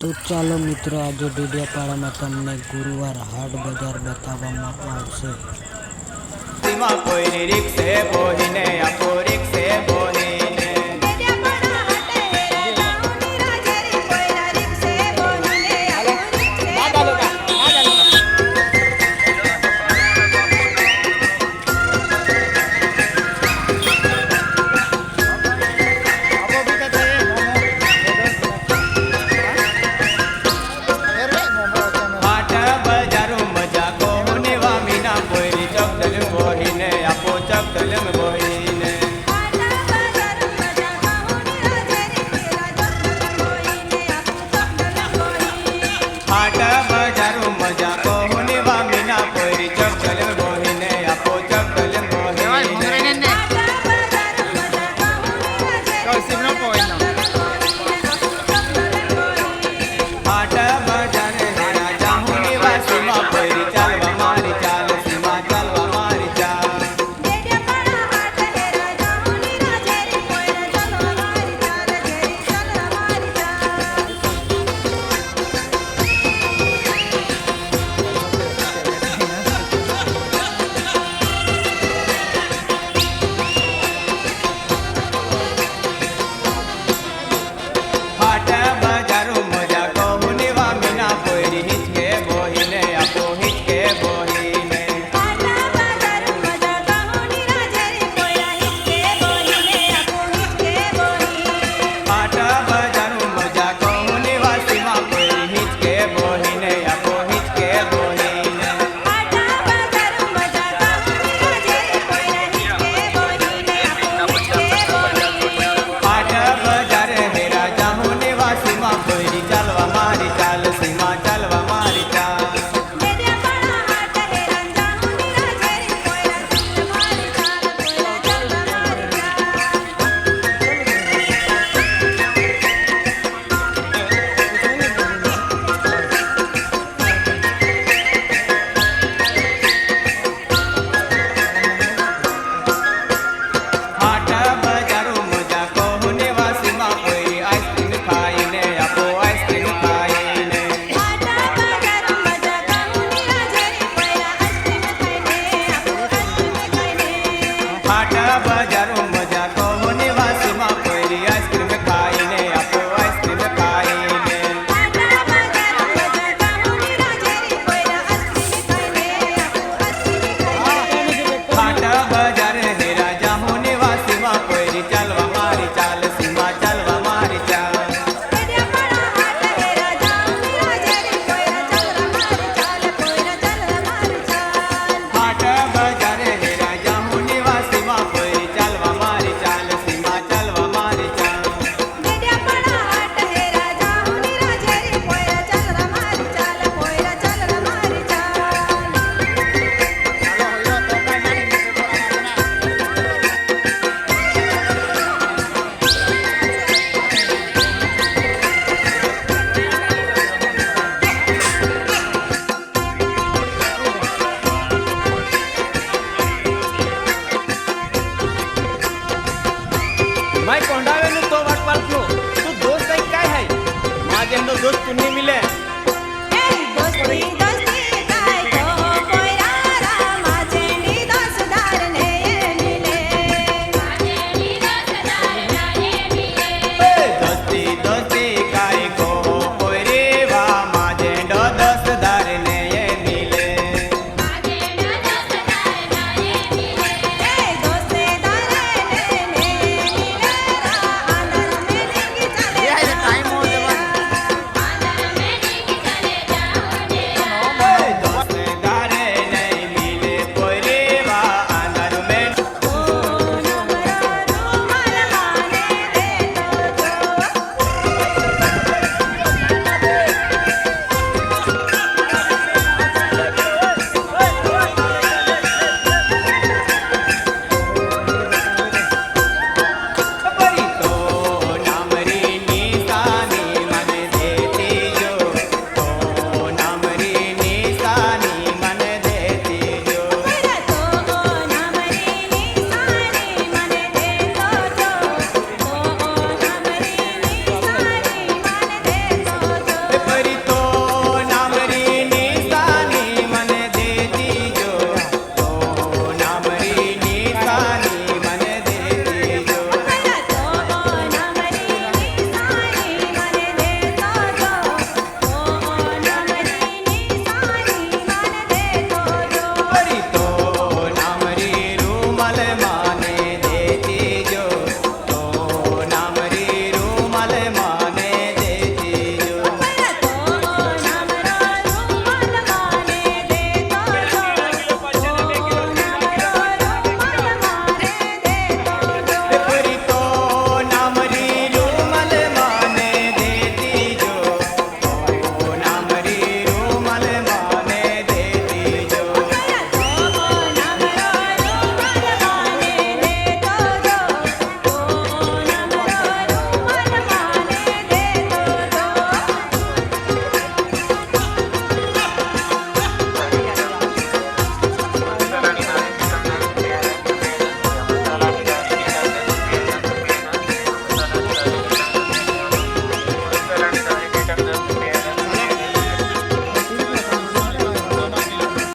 તો ચાલો મિત્રો, આજે ડેડિયાપાડામાં તમને ગુરુવાર હાટ બજાર બતાવવામાં આવશે. કોઈ રિક્ષે બોહીને આપો રિક્ષે এমনি মিলে।